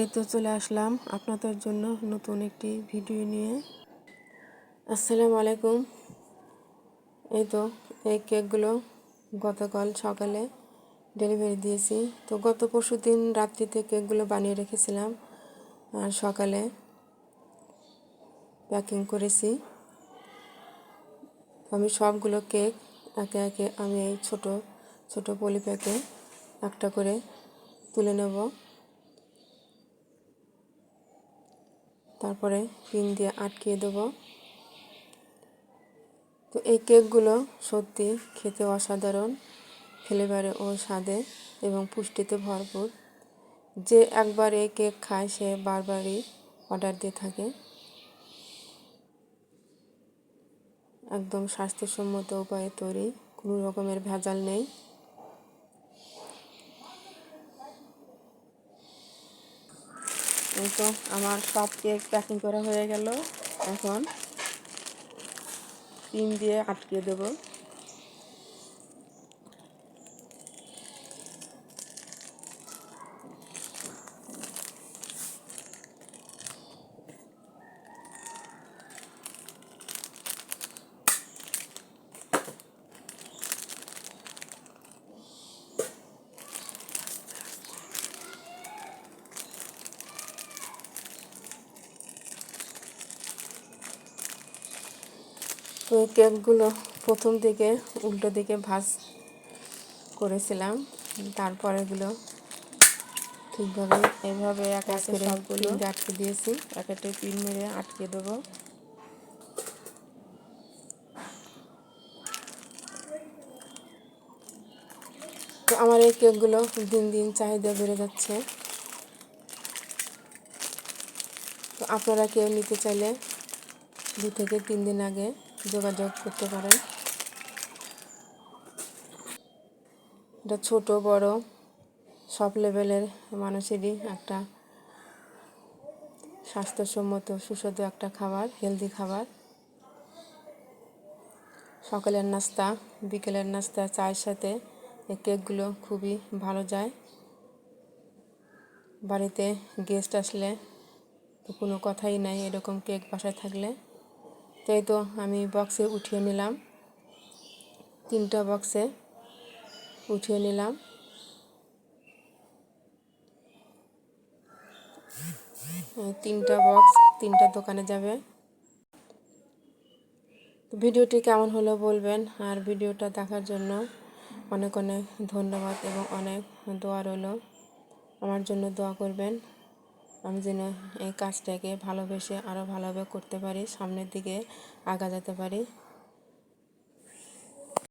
এই তো চলে আসলাম আপনাদের জন্য নতুন একটি ভিডিও নিয়ে। আসসালামু আলাইকুম। এই তো এই কেকগুলো গতকাল সকালে ডেলিভারি দিয়েছি। তো গত পরশু দিন রাত্রিতে কেকগুলো বানিয়ে রেখেছিলাম আর সকালে প্যাকিং করেছি। আমি সবগুলো কেক একে একে আমি এই ছোটো ছোটো পলি প্যাকে একটা করে তুলে নেব। তারপরে পিন দিয়ে আটকিয়ে দেব। তো এই কেকগুলো সত্যি খেতে অসাধারণ, ফ্লেভারে ও স্বাদে এবং পুষ্টিতে ভরপুর। যে একবার এই কেক খায়, সে বারবারই অর্ডার দিয়ে থাকে। একদম স্বাস্থ্যসম্মত উপায়ে তৈরি, কোনো রকমের ভেজাল নেই। এই তো আমার সব কেক প্যাকিং করা হয়ে গেল। এখন পিন দিয়ে আটকে দেবো। তো এই কেকগুলো প্রথম দিকে উল্টো দিকে ভাজ করেছিলাম। তারপর এগুলো ঠিকভাবে এভাবে এক এক করে সবগুলো আটকে দিয়েছি। এক একটা পিন মেরে আটকে দেবো। তো আমার এই কেকগুলো দিন দিন চাহিদা বেড়ে যাচ্ছে। তো আপনারা কেউ নিতে চাইলে দু থেকে তিন দিন আগে যোগাযোগ করতে পারেন। এটা ছোট, বড়, সব লেভেলের মানুষেরই একটা স্বাস্থ্যসম্মত, সুস্বাদু একটা খাবার হেলদি খাবার। সকালের নাস্তা, বিকেলের নাস্তা, চায়ের সাথে এই কেকগুলো খুবই ভালো যায়। বাড়িতে গেস্ট আসলে কোনো কথাই নাই, এরকম কেক বাসায় থাকলে। তাই তো আমি বক্সে উঠিয়ে নিলাম। তিনটা বক্সে উঠিয়ে নিলাম। তিনটা বক্স তিনটা দোকানে যাবে। ভিডিওটি কেমন হলো বলবেন, আর ভিডিওটা দেখার জন্য অনেক অনেক ধন্যবাদ এবং অনেক দোয়া রইল। আমার জন্য দোয়া করবেন। আমি যেন এই কাজটাকে ভালোবেসে আরও ভালোভাবে করতে পারি সামনের দিকে আগা যেতে পারি।